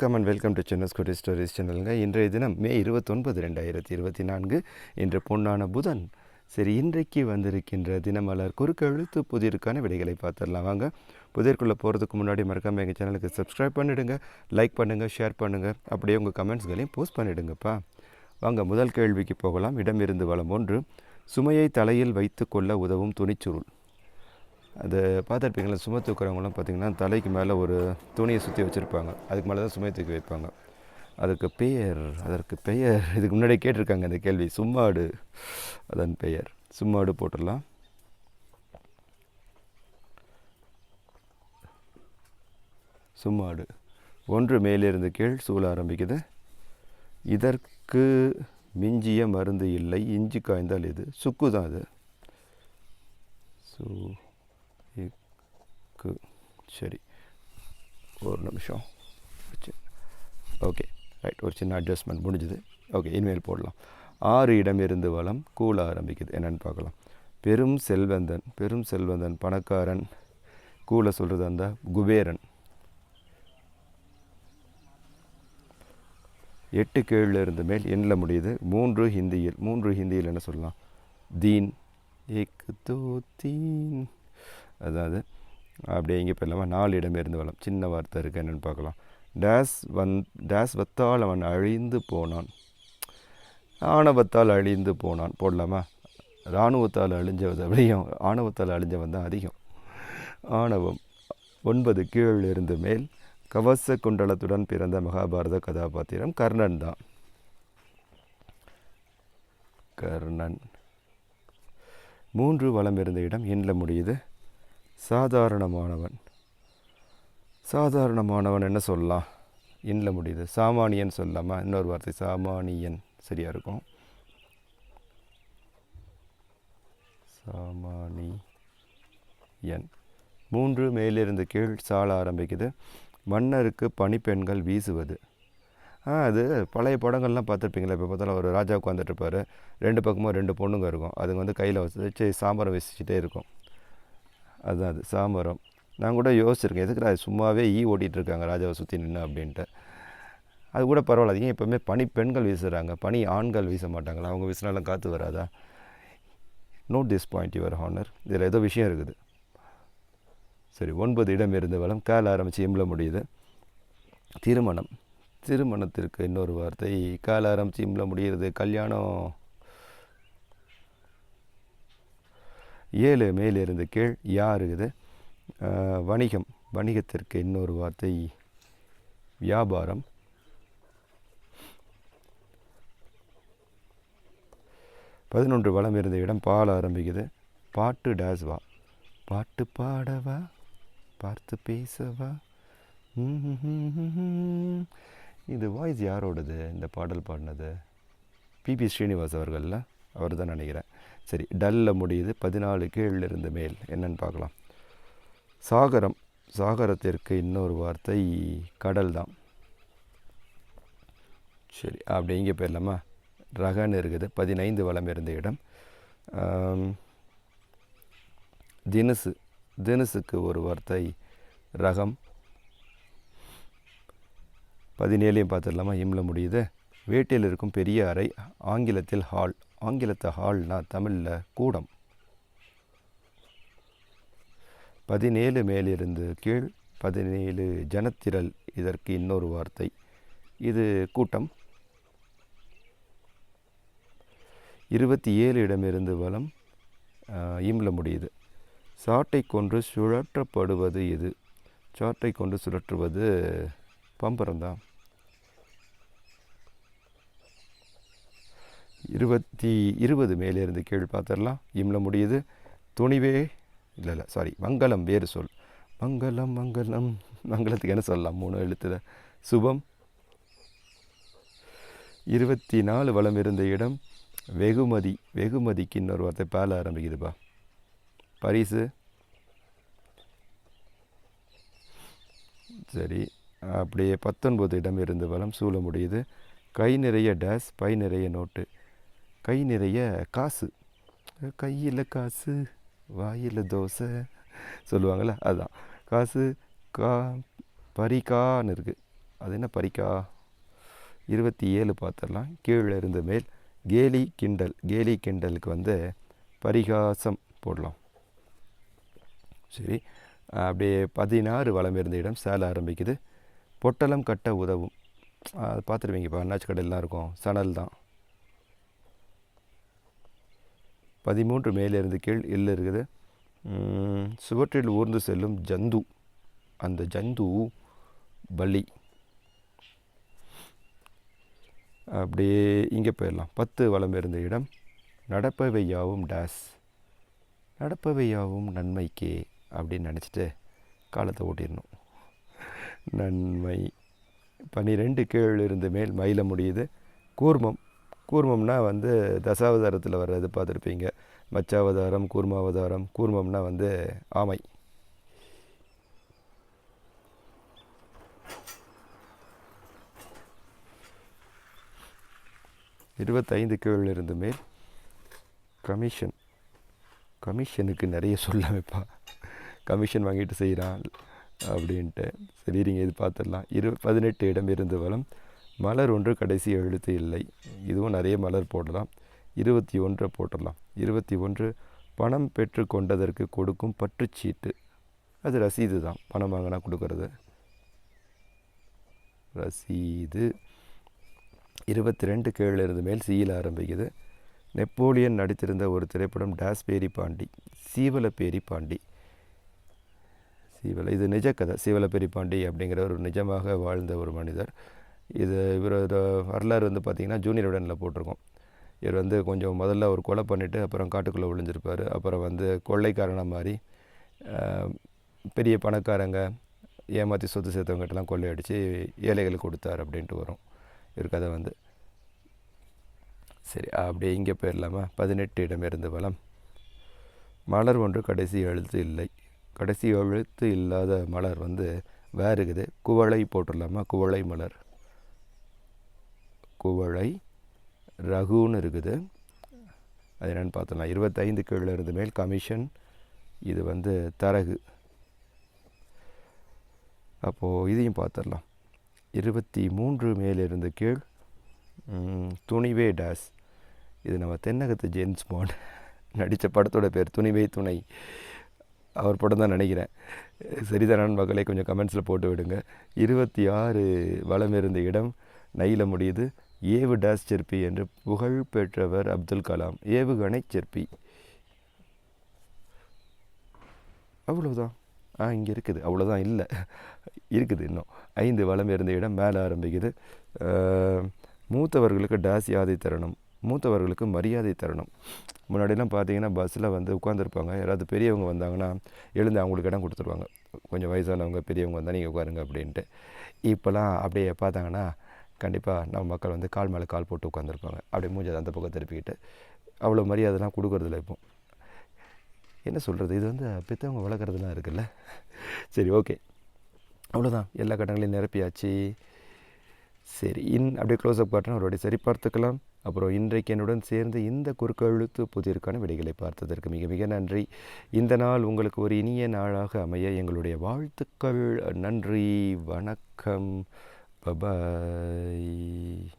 வணக்கம் and welcome to Chennai scooty stories சேனலுங்க இன்றைய தினம் மே இருபத்தொன்பது ரெண்டாயிரத்தி இருபத்தி நான்கு. இன்று பொன்னான புதன். சரி இன்றைக்கு வந்திருக்கின்ற தினமலர் குறுக்கெழுத்து புதிருக்கான விடைகளை பார்த்துடலாம். வாங்க புதிர்க்குள்ளே போகிறதுக்கு முன்னாடி மறக்காமல் எங்கள் சேனலுக்கு சப்ஸ்கிரைப் பண்ணிவிடுங்க லைக் பண்ணுங்கள் ஷேர் பண்ணுங்கள் அப்படியே உங்கள் கமெண்ட்ஸ்களையும் போஸ்ட் பண்ணிவிடுங்கப்பா வாங்க முதல் கேள்விக்கு போகலாம். இடமிருந்து வளம் ஒன்று. சுமையை தலையில் வைத்து கொள்ள உதவும் துணிச்சுருள். அது பார்த்துருப்பீங்களா சுமை தூக்குறவங்களாம் பார்த்தீங்கன்னா தலைக்கு மேலே ஒரு துணியை சுற்றி வச்சுருப்பாங்க. அதுக்கு மேலே தான் சுமை தூக்கி வைப்பாங்க. அதற்கு பெயர் அதற்கு பெயர். இதுக்கு முன்னாடி கேட்டிருக்காங்க இந்த கேள்வி. சும்மாடு. அதன் பெயர். சும்மாடு போட்டுடலாம். சும்மாடு. ஒன்று மேலிருந்து கீழ் சூழ ஆரம்பிக்குது. இதற்கு மிஞ்சிய மருந்து இல்லை. இஞ்சி காய்ந்தால் இது சுக்கு தான் அது. ஸோ இக்கு சரி. ஒரு நிமிஷம். ஓகே. ரைட் ஒரு சின்ன அட்ஜஸ்ட்மெண்ட் முடிஞ்சுது. ஓகே இனிமேல் போடலாம். ஆறு இடம் இருந்து வளம் கூழ ஆரம்பிக்குது. என்னென்னு பார்க்கலாம். பெரும் செல்வந்தன் பெரும் செல்வந்தன் பணக்காரன் கூல சொல்கிறது அந்த குபேரன். எட்டு கேழில் இருந்த மேல் எண்ணில் முடியுது? மூன்று ஹிந்தியில் மூன்று ஹிந்தியில் என்ன சொல்லலாம்? தீன் ஏக் தோ தீன். அதாவது அப்படியே இங்கே போயிடலாமா? நாலு இடமிருந்து வளம். சின்ன வார்த்தை இருக்குது என்னென்னு பார்க்கலாம். டேஸ் வந் டேஸ் வத்தால் அவன் அழிந்து போனான். ஆணவத்தால் அழிந்து போனான். போடலாமா? இராணுவத்தால் அழிஞ்சவது அப்படியும் ஆணவத்தால் அழிஞ்சவன் தான் அதிகம். ஆணவம் ஒன்பது கீழ் இருந்து மேல். கவச குண்டலத்துடன் பிறந்த மகாபாரத கதாபாத்திரம் கர்ணன் தான். கர்ணன். மூன்று வளம் இருந்த இடம் எண்ணில் முடியுது? சாதாரணமானவன். சாதாரணமானவன் என்ன சொல்லலாம்? எண்ணில் முடியுது. சாமானியன் சொல்லாமல் இன்னொரு வார்த்தை சாமானியன். சரியாக இருக்கும். சாமானியன். மூன்று மேலிருந்து கீழ் சால ஆரம்பிக்குது. மன்னருக்கு பணிப்பெண்கள் வீசுவது. ஆ அது பழைய படங்கள்லாம் பார்த்துருப்பீங்களா? இப்போ பார்த்தாலும் ஒரு ராஜா உட்காந்துட்ருப்பார் ரெண்டு பக்கமும் ரெண்டு பொண்ணுங்க இருக்கும். அதுங்க வந்து கையில் வச்சு சாம்பாரம் வீசிக்கிட்டே இருக்கும். அதுதான் அது சாமரம் நான் கூட யோசிச்சிருக்கேன் எதுக்கு அது சும்மாவே ஈ ஓட்டிகிட்டு இருக்காங்க ராஜாவை சுற்றி நின்று அப்படின்ட்டு. அது கூட பரவாயில்ல ஏன் எப்போவுமே பனி பெண்கள் வீசுகிறாங்க பனி ஆண்கள் வீச மாட்டாங்களா? அவங்க வீசினாலும் காற்று வராதா? Note this point your honour இதில் ஏதோ விஷயம் இருக்குது. சரி ஒன்பது இடம் இருந்த வளம் கால் ஆரம்பித்து எம்ல முடியுது. திருமணம். திருமணத்திற்கு இன்னொரு வார்த்தை. கால் ஆரம்பித்து இம்ல முடிகிறது கல்யாணம் ஏழு மேலிருந்து கீழ் யார் இருக்குது வணிகம். வணிகத்திற்கு இன்னொரு வார்த்தை. வியாபாரம். பதினொன்று வளம் இருந்த இடம் பால் ஆரம்பிக்குது. பாட்டு டேஸ்வா பாட்டு பாடவா? பார்த்து பேசவா? இது வாய்ஸ் யாரோடது? இந்த பாடல் பாடினது? பிபி ஸ்ரீனிவாஸ் அவர்களில்? அவர் தான் நினைக்கிறேன். சரி டல்லில் முடியுது. பதினாலு கீழில் இருந்து மேல். என்னன்னு பார்க்கலாம். சாகரம். சாகரத்திற்கு இன்னொரு வார்த்தை கடல் தான் சரி அப்படி இங்கே போயிடலாமா? ரகன்னு இருக்குது. பதினைந்து வளம் இருந்த இடம். தினுசு. தினுசுக்கு ஒரு வார்த்தை ரகம். பதினேழையும் பார்த்துடலாமா? இம்ல முடியுது. வேட்டையில் இருக்கும் பெரிய அறை ஆங்கிலத்தில் ஹால் ஆங்கிலத்தை ஹால்னா தமிழில் கூடம். பதினேழு மேலிருந்து கீழ் பதினேழு ஜனத்திரல் இதற்கு இன்னொரு வார்த்தை. இது கூட்டம். இருபத்தி ஏழு இடமிருந்து வளம் இம்ல முடியுது. சாட்டை கொண்டு சுழற்றப்படுவது இது சாட்டை கொண்டு சுழற்றுவது பம்பரம்தான். இருபத்தி இருபது மேலேருந்து கீழ் பார்த்துடலாம். இம்ல முடியுது. துணிவே இல்லை இல்லை சாரி மங்களம் வேறு சொல். மங்களம் மங்களம் மங்களத்துக்கு என்ன சொல்லலாம்? மூணு எழுத்துல. சுபம். இருபத்தி நாலு வளம் இருந்த இடம் வெகுமதி வெகுமதிக்கு இன்னொரு வார்த்தை பேல ஆரம்பிக்குதுப்பா. பரிசு. சரி அப்படியே பத்தொன்பது இடம் இருந்து வளம் சூழ முடியுது. கை நிறைய டேஸ் பை நிறைய நோட்டு. கை நிறைய காசு. கையில் காசு வாயில் தோசை சொல்லுவாங்கள்ல அதுதான். காசு கா பரிகான்னு இருக்குது அது என்ன பரிக்கா? இருபத்தி ஏழு பார்த்துடலாம் கீழே இருந்த மேல் கேலி கிண்டல். கேலி கிண்டலுக்கு வந்து பரிகாசம் போடலாம். சரி. அப்படியே பதினாறு வளம் இருந்த இடம் சேல ஆரம்பிக்குது. பொட்டலம் கட்ட உதவும். அது பார்த்துருவீங்க இப்போ அண்ணாச்சி கடையிலாம் இருக்கும். சணல் தான். பதிமூன்று மேலிருந்து கீழ் இல்லை இருக்குது. சுவற்றில் ஊர்ந்து செல்லும் ஜந்து. அந்த ஜந்து பலி அப்படியே இங்கே போயிடலாம். பத்து வளம் இருந்த இடம். நடப்பவை யாவும் டேஸ். நடப்பவை யாவும் நன்மைக்கே அப்படின்னு நினச்சிட்டு காலத்தை ஓட்டிடணும். நன்மை. பன்னிரெண்டு கீழ் இருந்து மேல் மயில முடியுது. கூர்மம். கூர்மம்னா வந்து தசாவதாரத்தில் வர்றது பார்த்துருப்பீங்க. மச்சாவதாரம் கூர்மாவதாரம் கூர்மம்னா வந்து ஆமை. இருபத்தைந்து கீழ் மேல். கமிஷன். கமிஷனுக்கு நிறைய சொல்ல வைப்பான் கமிஷன் வாங்கிட்டு செய்கிறான் அப்படின்ட்டு. சரி நீங்கள் இது பார்த்துடலாம். இரு பதினெட்டு இடம் இருந்து வளம் மலர் ஒன்று கடைசி எழுத்து இல்லை. இதுவும் நிறைய மலர் போடலாம். இருபத்தி ஒன்றை போட்டலாம் இருபத்தி ஒன்று பணம் பெற்று கொண்டதற்கு கொடுக்கும் பற்றுச்சீட்டு. அது ரசீது தான். பணம் வாங்கினா கொடுக்கறது. ரசீது. இருபத்தி ரெண்டு கீழே இருந்து மேல் சீல ஆரம்பிக்குது. நெப்போலியன் நடித்திருந்த ஒரு திரைப்படம் டேஸ் பேரி பாண்டி சீவலப்பேரி பாண்டி. சீவல இது நிஜக்கதை. சீவலப்பேரி பாண்டி அப்படிங்கிற ஒரு நிஜமாக வாழ்ந்த ஒரு மனிதர். இது இவரோட வரலாறு வந்து பார்த்திங்கன்னா ஜூனியர் உடனில் போட்டிருக்கோம். இவர் வந்து கொஞ்சம் முதல்ல ஒரு கொலை பண்ணிவிட்டு அப்புறம் காட்டுக்குள்ளே ஒளிஞ்சிருப்பார் அப்புறம் வந்து கொள்ளைக்காரனாக மாதிரி பெரிய பணக்காரங்க ஏமாற்றி சொத்து சேர்த்தவங்ககிட்டலாம் கொள்ளையடித்து ஏழைகளுக்கு கொடுத்தார் அப்படின்ட்டு வரும் இவர் கதை வந்து. சரி அப்படியே இங்கே போயிடலாமா? பதினெட்டு இடமிருந்து வளம் மலர் ஒன்று கடைசி எழுத்து இல்லை. கடைசி எழுத்து இல்லாத மலர் வந்து வேறு இருக்குது. குவளை போட்டுடலாமா? குவளை மலர். குவளை ரகுன்னு இருக்குது. அது என்னென்னு பார்த்தலாம் இருபத்தைந்து கீழே இருந்து மேல் கமிஷன் இது வந்து தரகு. அப்போது இதையும் பார்த்துடலாம். இருபத்தி மூன்று மேலிருந்து கீழ் துணிவே டேஸ். இது நம்ம தென்னகத்து ஜேம்ஸ் பாண்ட் நடித்த படத்தோட பேர் துணிவே துணை. அவர் படம் தான் நினைக்கிறேன். சரிதானான் மக்களை கொஞ்சம் கமெண்ட்ஸில் போட்டு விடுங்க. இருபத்தி ஆறு வளம் இருந்த இடம் நயில முடியுது. ஏவு டாஸ் சிற்பி என்று புகழ் பெற்றவர் அப்துல் கலாம். ஏவுகணை சிற்பி அவ்வளோதான் ஆ இங்கே இருக்குது. அவ்வளோதான் இல்லை. இருக்குது இன்னும். ஐந்து வளம் இருந்த இடம் மேலே ஆரம்பிக்குது. மூத்தவர்களுக்கு டாஸ் யாதை தரணும். மூத்தவர்களுக்கு மரியாதை தரணும். முன்னாடிலாம் பார்த்தீங்கன்னா பஸ்ஸில் வந்து உட்காந்துருப்பாங்க யாராவது பெரியவங்க வந்தாங்கன்னா எழுந்து அவங்களுக்கு இடம் கொடுத்துருவாங்க. கொஞ்சம் வயசானவங்க பெரியவங்க வந்தால் நீங்கள் உட்காருங்க அப்படின்ட்டு. இப்போலாம் அப்படியே பார்த்தாங்கன்னா கண்டிப்பாக நம்ம மக்கள் வந்து கால் மேலே கால் போட்டு உட்காந்துருப்பாங்க அப்படியே மூஞ்சது அந்த பக்கம் திருப்பிக்கிட்டு அவ்வளோ மரியாதைலாம் கொடுக்குறதில்ல இப்போ. என்ன சொல்கிறது இது வந்து பெற்றவங்க வளர்க்குறதுலாம் இருக்குல்ல? சரி ஓகே. அவ்வளோதான் எல்லா கட்டங்களையும் நிரப்பியாச்சு. சரி இன் அப்படியே க்ளோஸ்அப் காட்டினா அவருடைய சரி பார்த்துக்கலாம். அப்புறம் இன்றைக்கு என்னுடன் சேர்ந்து இந்த குறுக்கெழுத்து புதிருக்கான விடைகளை பார்த்ததற்கு மிக மிக நன்றி. இந்த நாள் உங்களுக்கு ஒரு இனிய நாளாக அமைய எங்களுடைய வாழ்த்துக்கள். நன்றி. வணக்கம். Bye bye.